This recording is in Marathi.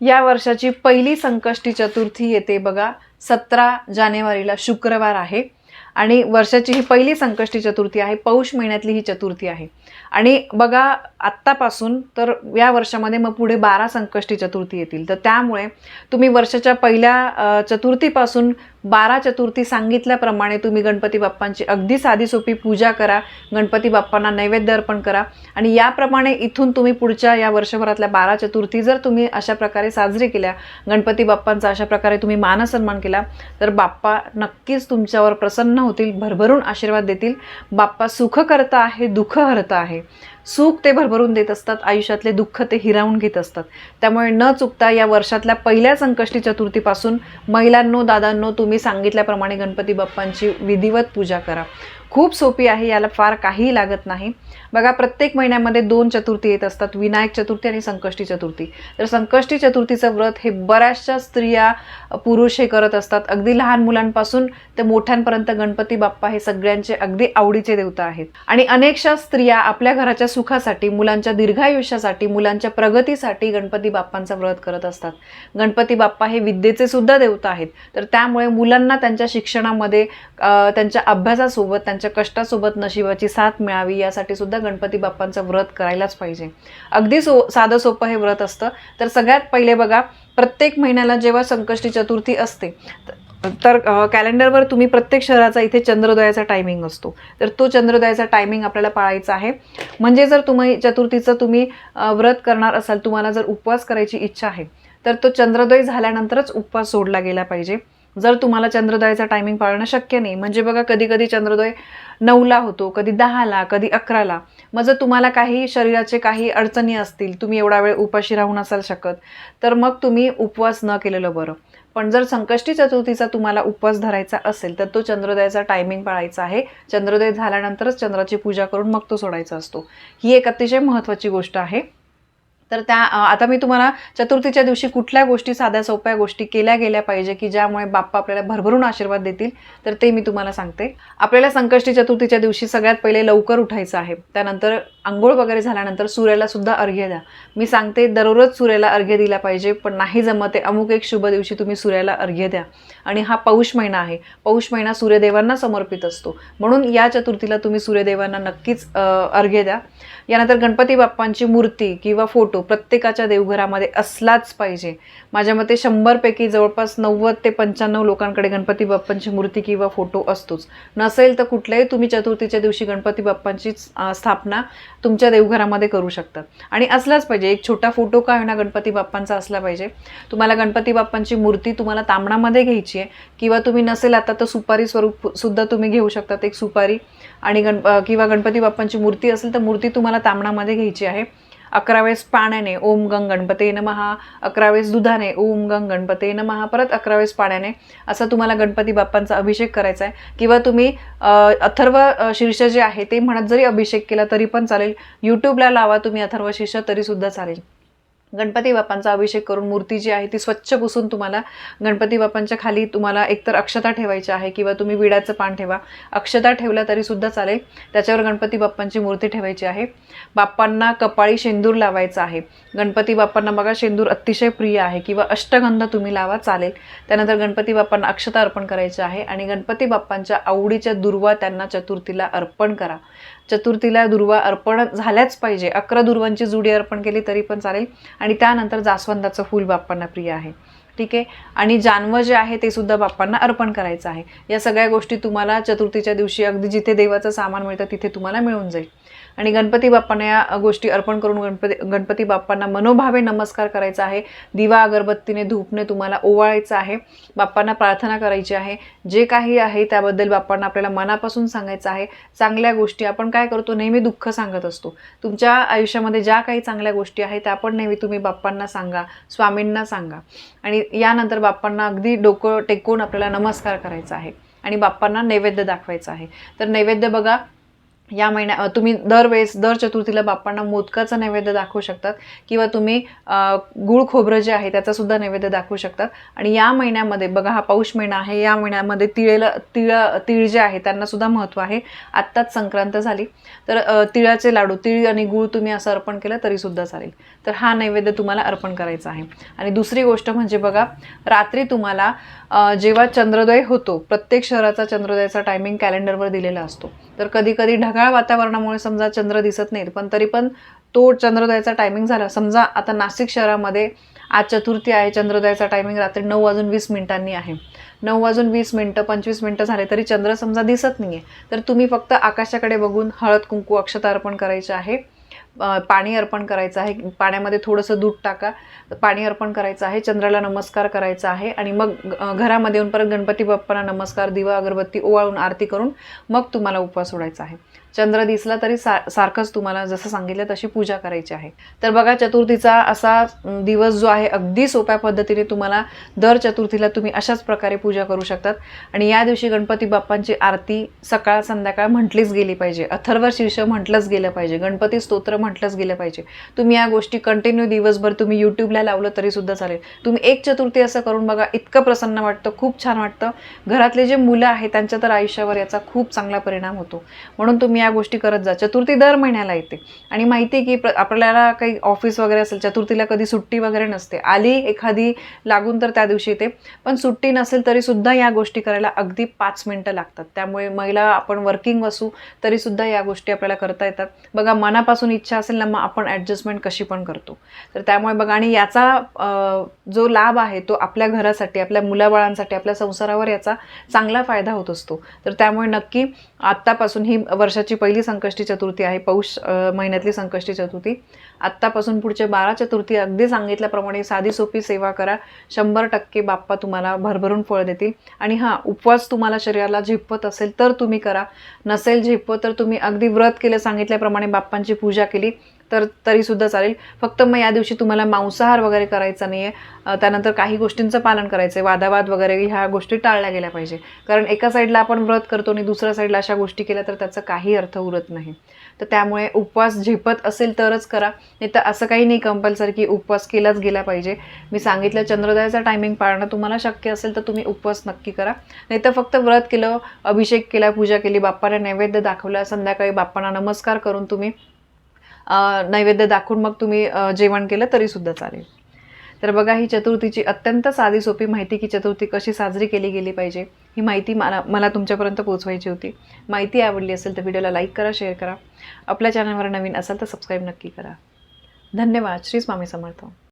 या वर्षाची पहिली संकष्टी चतुर्थी येते बघा सतरा जानेवारीला शुक्रवार आहे. आणि वर्षाची ही पहिली संकष्टी चतुर्थी आहे पौष महिन्यातली ही चतुर्थी आहे. आणि बघा आत्तापासून तर या वर्षामध्ये मग पुढे बारा संकष्टी चतुर्थी येतील. तर त्यामुळे तुम्ही वर्षाच्या पहिल्या चतुर्थीपासून बारा चतुर्थी सांगितल्याप्रमाणे तुम्ही गणपती बाप्पांची अगदी साधी सोपी पूजा करा गणपती बाप्पांना नैवेद्य अर्पण करा आणि याप्रमाणे इथून तुम्ही पुढच्या या वर्षभरातल्या बारा चतुर्थी जर तुम्ही अशा प्रकारे साजरी केल्या गणपती बाप्पांचा अशा प्रकारे तुम्ही मानसन्मान केला तर बाप्पा नक्कीच तुमच्यावर प्रसन्न होतील भरभरून आशीर्वाद देतील. बाप्पा सुखकर्ता आहे दुःख हरता आहे. सुख ते भरभरून देत असतात आयुष्यातले दुःख ते हिरावून घेत असतात. त्यामुळे न चुकता या वर्षातल्या पहिल्या संकष्टी चतुर्थीपासून महिलांनो दादांनो तुम्ही सांगितल्याप्रमाणे गणपती बाप्पांची विधिवत पूजा करा. खूप सोपी आहे याला फार काहीही लागत नाही. बघा प्रत्येक महिन्यामध्ये दोन चतुर्थी येत असतात विनायक चतुर्थी आणि संकष्टी चतुर्थी. तर संकष्टी चतुर्थीचं व्रत हे बऱ्याचशा स्त्रिया पुरुष हे करत असतात. अगदी लहान मुलांपासून ते मोठ्यांपर्यंत गणपती बाप्पा हे सगळ्यांचे अगदी आवडीचे देवता आहेत. आणि अनेकशा स्त्रिया आपल्या घराच्या सुखासाठी मुलांच्या दीर्घायुष्यासाठी मुलांच्या प्रगतीसाठी गणपती बाप्पांचं व्रत करत असतात. गणपती बाप्पा हे विद्येचे सुद्धा देवता आहेत. तर त्यामुळे मुलांना त्यांच्या शिक्षणामध्ये त्यांच्या अभ्यासासोबत त्यांच्या कष्टासोबत नशिबाची साथ मिळावी यासाठी सुद्धा गणपती बाप्पांचं व्रत करायलाच पाहिजे. अगदी सो साधं सोपं हे व्रत असतं. तर सगळ्यात पहिले बघा प्रत्येक महिन्याला जेव्हा संकष्टी चतुर्थी असते तर कॅलेंडरवर तुम्ही प्रत्येक शहराचा इथे चंद्रोदयाचा टायमिंग असतो. तर तो चंद्रोदयाचा टायमिंग आपल्याला पाळायचा आहे. म्हणजे जर तुम्ही चतुर्थीचं तुम्ही व्रत करणार असाल तुम्हाला जर उपवास करायची इच्छा आहे तर तो चंद्रोदय झाल्यानंतरच उपवास सोडला गेला पाहिजे. जर तुम्हाला चंद्रोदयाचा टायमिंग पाळणं शक्य नाही म्हणजे बघा कधी कधी चंद्रोदय नऊला होतो कधी दहाला कधी अकराला. मग जर तुम्हाला काही शरीराचे काही अडचणी असतील तुम्ही एवढा वेळ उपाशी राहू नसाल शकत तर मग तुम्ही उपवास न केलेलं बरं. पण जर संकष्टी चतुर्थीचा तुम्हाला उपवास धरायचा असेल तर तो चंद्रोदयाचा टायमिंग पाळायचा आहे. चंद्रोदय झाल्यानंतरच चंद्राची पूजा करून मग तो सोडायचा असतो. ही एक अतिशय महत्त्वाची गोष्ट आहे. तर त्या आता मी तुम्हाला चतुर्थीच्या दिवशी कुठल्या गोष्टी साध्या सोप्या गोष्टी केल्या गेल्या पाहिजे की ज्यामुळे बाप्पा आपल्याला भरभरून आशीर्वाद देतील तर ते मी तुम्हाला सांगते. आपल्याला संकष्टी चतुर्थीच्या दिवशी सगळ्यात पहिले लवकर उठायचं आहे. त्यानंतर आंघोळ वगैरे झाल्यानंतर सूर्याला सुद्धा अर्घ्य द्या. मी सांगते दररोज सूर्याला अर्घ्य दिला पाहिजे पण नाही जमत आहे अमुक एक शुभ दिवशी तुम्ही सूर्याला अर्घ्य द्या. आणि हा पौष महिना आहे. पौष महिना सूर्यदेवांना समर्पित असतो. म्हणून या चतुर्थीला तुम्ही सूर्यदेवांना नक्कीच अर्घ्य द्या. यानंतर गणपती बाप्पांची मूर्ती किंवा फोटो प्रत्येकाच्या देवघरामध्ये असलाच पाहिजे. माझ्या मते शंभरपैकी जवळपास नव्वद ते पंच्याण्णव लोकांकडे गणपती बाप्पांची मूर्ती किंवा फोटो असतोच. नसेल तर कुठल्याही तुम्ही चतुर्थीच्या दिवशी गणपती बाप्पांची स्थापना तुमच्या देवघरामध्ये करू शकतात. आणि असलाच पाहिजे एक छोटा फोटो का होईना गणपती बाप्पांचा असला पाहिजे. तुम्हाला गणपती बाप्पांची मूर्ती तुम्हाला तांबणामध्ये घ्यायची आहे किंवा तुम्ही नसेल आता तर सुपारी स्वरूप सुद्धा तुम्ही घेऊ शकतात एक सुपारी आणि गण किंवा गणपती बाप्पांची मूर्ती असेल तर मूर्ती तुम्हाला तांबणामध्ये घ्यायची आहे. अकरा वेळेस पाण्याने ओम गंग गणपते नमहा. अकरा वेळेस दुधाने ओम गंग गणपते नमहा. परत अकरा वेळेस पाण्याने असं तुम्हाला गणपती बाप्पांचा अभिषेक करायचा आहे. किंवा तुम्ही अथर्व शीर्ष जे आहे ते म्हणत जरी अभिषेक केला तरी पण चालेल. यूट्यूबला लावा तुम्ही अथर्व शीर्ष तरीसुद्धा चालेल. गणपती बाप्पांचा अभिषेक करून मूर्ती जी आहे ती स्वच्छ पुसून तुम्हाला गणपती बाप्पांच्या खाली तुम्हाला एकतर अक्षता ठेवायची आहे किंवा तुम्ही विड्याचं पान ठेवा. अक्षता ठेवल्या तरी सुद्धा चालेल. त्याच्यावर गणपती बाप्पांची मूर्ती ठेवायची आहे. बाप्पांना कपाळी शेंदूर लावायचा आहे. गणपती बाप्पांना बघा शेंदूर अतिशय प्रिय आहे किंवा अष्टगंध तुम्ही लावा चालेल. त्यानंतर गणपती बाप्पांना अक्षता अर्पण करायची आहे आणि गणपती बाप्पांच्या आवडीच्या दुर्वा त्यांना चतुर्थीला अर्पण करा. चतुर्थीला दुर्वा अर्पण झाल्याच पाहिजे. अकरा दुर्वांची जुडी अर्पण केली तरी पण चालेल. आणि त्यानंतर जास्वंदाचं फूल बाप्पांना प्रिय आहे. ठीक आहे? आणि जानवं जे आहे ते सुद्धा बाप्पांना अर्पण करायचं आहे. या सगळ्या गोष्टी तुम्हाला चतुर्थीच्या दिवशी अगदी जिथे देवाचं सामान मिळतं तिथे तुम्हाला मिळून जाईल. आणि गणपती बाप्पांना या गोष्टी अर्पण करून गणपती गणपती बाप्पांना मनोभावे नमस्कार करायचा आहे. दिवा अगरबत्तीने धूपने तुम्हाला ओवाळायचं आहे. बाप्पांना प्रार्थना करायची आहे. जे काही आहे त्याबद्दल बाप्पांना आपल्याला मनापासून सांगायचं आहे. चांगल्या गोष्टी आपण काय करतो? नेहमी दुःख सांगत असतो. तुमच्या आयुष्यामध्ये ज्या काही चांगल्या गोष्टी आहेत त्या पण नेहमी तुम्ही बाप्पांना सांगा स्वामींना सांगा. आणि यानंतर बाप्पांना अगदी डोकं टेकून आपल्याला नमस्कार करायचा आहे आणि बाप्पांना नैवेद्य दाखवायचा आहे. तर नैवेद्य बघा या महिन्या तुम्ही दरवेळेस दर चतुर्थीला बाप्पांना मोदकाचा नैवेद्य दाखवू शकतात किंवा तुम्ही गुळ खोबरं जे आहे त्याचा सुद्धा नैवेद्य दाखवू शकतात. आणि या महिन्यामध्ये बघा हा पौष महिना आहे या महिन्यामध्ये तिळेला तिळ तिळ जे आहे त्यांना सुद्धा महत्त्व आहे. आत्ताच संक्रांत झाली. तर तिळाचे लाडू तिळ आणि गुळ तुम्ही असं अर्पण केलं तरी सुद्धा चालेल. तर हा नैवेद्य तुम्हाला अर्पण करायचा आहे. आणि दुसरी गोष्ट म्हणजे बघा रात्री तुम्हाला जेव्हा चंद्रोदय होतो प्रत्येक शहराचा चंद्रोदयाचा टायमिंग कॅलेंडरवर दिलेला असतो. तर कधी कधी ढगाळ वातावरणामुळे समजा चंद्र दिसत नाहीत पण तरी पण तो चंद्रोदयाचा टायमिंग झाला. समजा आता नाशिक शहरामध्ये आज चतुर्थी आहे चंद्रोदयाचा टायमिंग रात्री नऊ वाजून वीस मिनिटांनी आहे. नऊ वाजून वीस मिनटं पंचवीस मिनटं झाले तरी चंद्र समजा दिसत नाही आहे तर तुम्ही फक्त आकाशाकडे बघून हळद कुंकू अक्षता अर्पण करायचे आहे. पाणी अर्पण करायचं आहे. पाण्यामध्ये थोडंसं दूध टाका. पाणी अर्पण करायचं आहे. चंद्राला नमस्कार करायचा आहे. आणि मग घरामध्ये येऊन परत गणपती बाप्पांना नमस्कार दिवा अगरबत्ती ओवाळून आरती करून मग तुम्हाला उपवास सोडायचा आहे. चंद्र दिसला तरी सा सारखंच तुम्हाला जसं सांगितलं तशी पूजा करायची आहे. तर बघा चतुर्थीचा असा दिवस जो आहे अगदी सोप्या पद्धतीने तुम्हाला दर चतुर्थीला तुम्ही अशाच प्रकारे पूजा करू शकतात. आणि या दिवशी गणपती बाप्पांची आरती सकाळ संध्याकाळ म्हटलीच गेली पाहिजे. अथर्व शीर्ष म्हटलंच गेलं पाहिजे. गणपती स्तोत्र म्हटलंच गेलं पाहिजे. तुम्ही या गोष्टी कंटिन्यू दिवसभर तुम्ही यूट्यूबला लावलं तरी सुद्धा चालेल. तुम्ही एक चतुर्थी असं करून बघा इतकं प्रसन्न वाटतं खूप छान वाटतं. घरातले जे मुलं आहेत त्यांच्या तर आयुष्यावर याचा खूप चांगला परिणाम होतो. म्हणून तुम्ही या गोष्टी करत जा. चतुर्थी दर महिन्याला येते. आणि माहिती आहे की आपल्याला काही ऑफिस वगैरे असेल चतुर्थीला कधी सुट्टी वगैरे नसते. आली एखादी लागून तर त्या दिवशी येते. पण सुट्टी नसेल तरी सुद्धा या गोष्टी करायला अगदी पाच मिनटं लागतात. त्यामुळे महिला आपण वर्किंग असू तरी सुद्धा या गोष्टी आपल्याला करता येतात. बघा मनापासून इच्छा असेल ना मग आपण ॲडजस्टमेंट कशी पण करतो. तर त्यामुळे बघा आणि याचा जो लाभ आहे तो आपल्या घरासाठी आपल्या मुलाबाळांसाठी आपल्या संसारावर याचा चांगला फायदा होत असतो. तर त्यामुळे नक्की आत्तापासून ही वर्षाची पहिली संकष्टी चतुर्थी आहे पौष महिन्यातली संकष्टी चतुर्थी. आत्तापासून पुढचे बारा चतुर्थी अगदी सांगितल्याप्रमाणे साधी सोपी सेवा करा. शंभर टक्के बाप्पा तुम्हाला भरभरून फळ देतील. आणि हां उपवास तुम्हाला शरीराला झेपत असेल तर तुम्ही करा. नसेल झेपत तर तुम्ही अगदी व्रत केलं सांगितल्याप्रमाणे बाप्पांची पूजा केली. तर तरीसुद्धा चालेल. फक्त मग या दिवशी तुम्हाला मांसाहार वगैरे करायचा नाही आहे त्यानंतर काही गोष्टींचं पालन करायचं आहे वादावाद वगैरे ह्या गोष्टी टाळल्या गेल्या पाहिजे. कारण एका साईडला आपण व्रत करतो आणि दुसऱ्या साईडला अशा गोष्टी केल्या तर त्याचा काही अर्थ उरत नाही. तर त्यामुळे उपवास झेपत असेल तरच करा. नाही तर असं काही नाही कंपल्सरी की उपवास केलाच गेला पाहिजे. मी सांगितलं चंद्रोदयाचा टायमिंग पाळणं तुम्हाला शक्य असेल तर तुम्ही उपवास नक्की करा. नाही तर फक्त व्रत केलं अभिषेक केला पूजा केली बाप्पाला नैवेद्य दाखवला संध्याकाळी बाप्पांना नमस्कार करून तुम्ही नैवेद्य दाखवून मग तुम्ही जेवण केलं तरीसुद्धा चालेल. तर बघा ही चतुर्थीची अत्यंत साधी सोपी माहिती की चतुर्थी कशी साजरी केली गेली पाहिजे ही माहिती मला मला तुमच्यापर्यंत पोहोचवायची होती. माहिती आवडली असेल तर व्हिडिओला लाईक करा शेअर करा. आपल्या चॅनलवर नवीन असाल तर सबस्क्राईब नक्की करा. धन्यवाद. श्री स्वामी समर्थ.